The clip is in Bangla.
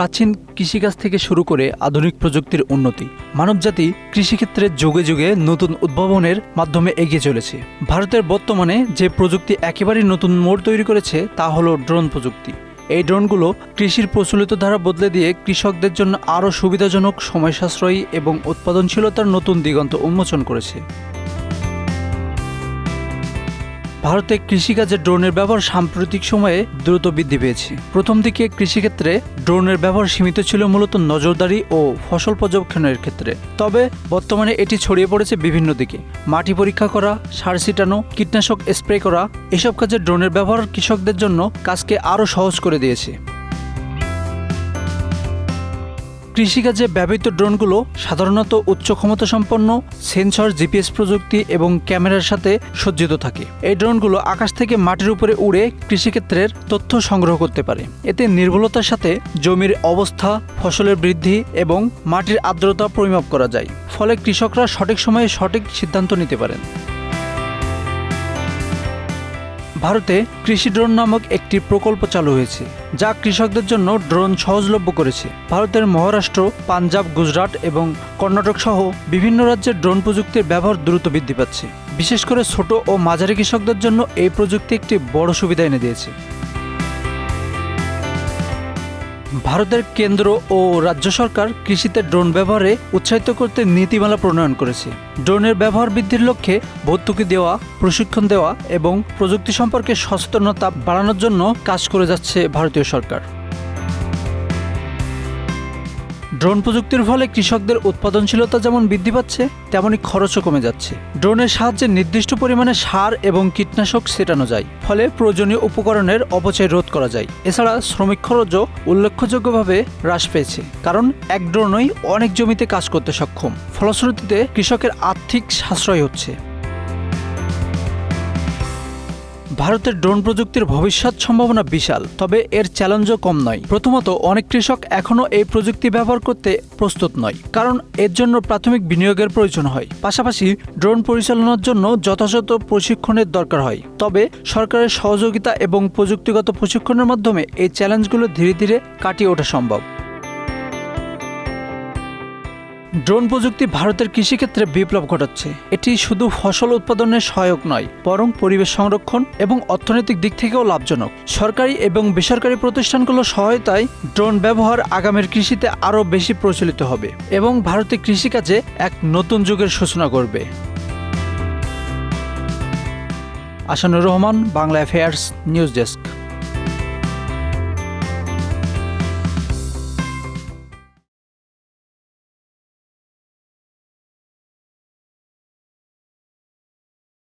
প্রাচীন কৃষিকাজ থেকে শুরু করে আধুনিক প্রযুক্তির উন্নতি, মানবজাতি কৃষিক্ষেত্রে যুগে যুগে নতুন উদ্ভাবনের মাধ্যমে এগিয়ে চলেছে। ভারতের বর্তমানে যে প্রযুক্তি একেবারেই নতুন মোড় তৈরি করেছে, তা হলো ড্রোন প্রযুক্তি। এই ড্রোনগুলো কৃষির প্রচলিত ধারা বদলে দিয়ে কৃষকদের জন্য আরও সুবিধাজনক সময় সাশ্রয়ী এবং উৎপাদনশীলতার নতুন দিগন্ত উন্মোচন করেছে। ভারতে কৃষিকাজে ড্রোনের ব্যবহার সাম্প্রতিক সময়ে দ্রুত বৃদ্ধি পেয়েছে। প্রথম দিকে কৃষিক্ষেত্রে ড্রোনের ব্যবহার সীমিত ছিল মূলত নজরদারি ও ফসল পর্যবেক্ষণের ক্ষেত্রে। তবে বর্তমানে এটি ছড়িয়ে পড়েছে বিভিন্ন দিকে। মাটি পরীক্ষা করা, সার ছিটানো, কীটনাশক স্প্রে করা, এসব কাজে ড্রোনের ব্যবহার কৃষকদের জন্য কাজকে আরও সহজ করে দিয়েছে। কৃষিকাজে ব্যবহৃত ড্রোনগুলো সাধারণত উচ্চ ক্ষমতা সম্পন্ন সেন্সর, জিপিএস প্রযুক্তি এবং ক্যামেরার সাথে সজ্জিত থাকে। এই ড্রোনগুলো আকাশ থেকে মাটির উপরে উড়ে কৃষিক্ষেত্রের তথ্য সংগ্রহ করতে পারে। এতে নির্ভুলতার সাথে জমির অবস্থা, ফসলের বৃদ্ধি এবং মাটির আর্দ্রতা পরিমাপ করা যায়। ফলে কৃষকরা সঠিক সময়ে সঠিক সিদ্ধান্ত নিতে পারেন। ভারতে কৃষি ড্রোন নামক একটি প্রকল্প চালু হয়েছে, যা কৃষকদের জন্য ড্রোন সহজলভ্য করেছে। ভারতের মহারাষ্ট্র, পাঞ্জাব, গুজরাট এবং কর্ণাটক সহ বিভিন্ন রাজ্যের ড্রোন প্রযুক্তির ব্যবহার দ্রুত বৃদ্ধি পাচ্ছে। বিশেষ করে ছোট ও মাঝারি কৃষকদের জন্য এই প্রযুক্তি একটি বড় সুবিধা এনে দিয়েছে। ভারতের কেন্দ্র ও রাজ্য সরকার কৃষিতে ড্রোন ব্যবহারে উৎসাহিত করতে নীতিমালা প্রণয়ন করেছে। ড্রোনের ব্যবহার বৃদ্ধির লক্ষ্যে ভর্তুকি দেওয়া, প্রশিক্ষণ দেওয়া এবং প্রযুক্তি সম্পর্কে সচেতনতা বাড়ানোর জন্য কাজ করে যাচ্ছে ভারতীয় সরকার। ড্রোন প্রযুক্তির ফলে কৃষকদের উৎপাদনশীলতা যেমন বৃদ্ধি পাচ্ছে, তেমনি খরচও কমে যাচ্ছে। ড্রোনের সাহায্যে নির্দিষ্ট পরিমাণে সার এবং কীটনাশক ছেটানো যায়, ফলে প্রয়োজনীয় উপকরণের অপচয় রোধ করা যায়। এছাড়া শ্রমিক খরচও উল্লেখযোগ্যভাবে হ্রাস পেয়েছে, কারণ এক ড্রোনই অনেক জমিতে কাজ করতে সক্ষম। ফলশ্রুতিতে কৃষকের আর্থিক সাশ্রয় হচ্ছে। ভারতের ড্রোন প্রযুক্তির ভবিষ্যৎ সম্ভাবনা বিশাল, তবে এর চ্যালেঞ্জও কম নয়। প্রথমত, অনেক কৃষক এখনও এই প্রযুক্তি ব্যবহার করতে প্রস্তুত নয়, কারণ এর জন্য প্রাথমিক বিনিয়োগের প্রয়োজন হয়। পাশাপাশি, ড্রোন পরিচালনার জন্য যথাযথ প্রশিক্ষণের দরকার হয়। তবে, সরকারের সহযোগিতা এবং প্রযুক্তিগত প্রশিক্ষণের মাধ্যমে এই চ্যালেঞ্জগুলো ধীরে ধীরে কাটিয়ে ওঠা সম্ভব। ড্রোন প্রযুক্তি ভারতের কৃষিক্ষেত্রে বিপ্লব ঘটাচ্ছে। এটি শুধু ফসল উৎপাদনের সহায়ক নয়, বরং পরিবেশ সংরক্ষণ এবং অর্থনৈতিক দিক থেকেও লাভজনক। সরকারি এবং বেসরকারি প্রতিষ্ঠানগুলোর সহায়তায় ড্রোন ব্যবহার আগামীর কৃষিতে আরও বেশি প্রচলিত হবে এবং ভারতে কৃষিকাজে এক নতুন যুগের সূচনা করবে। Asanur Rahman, Bangla affairs news desk.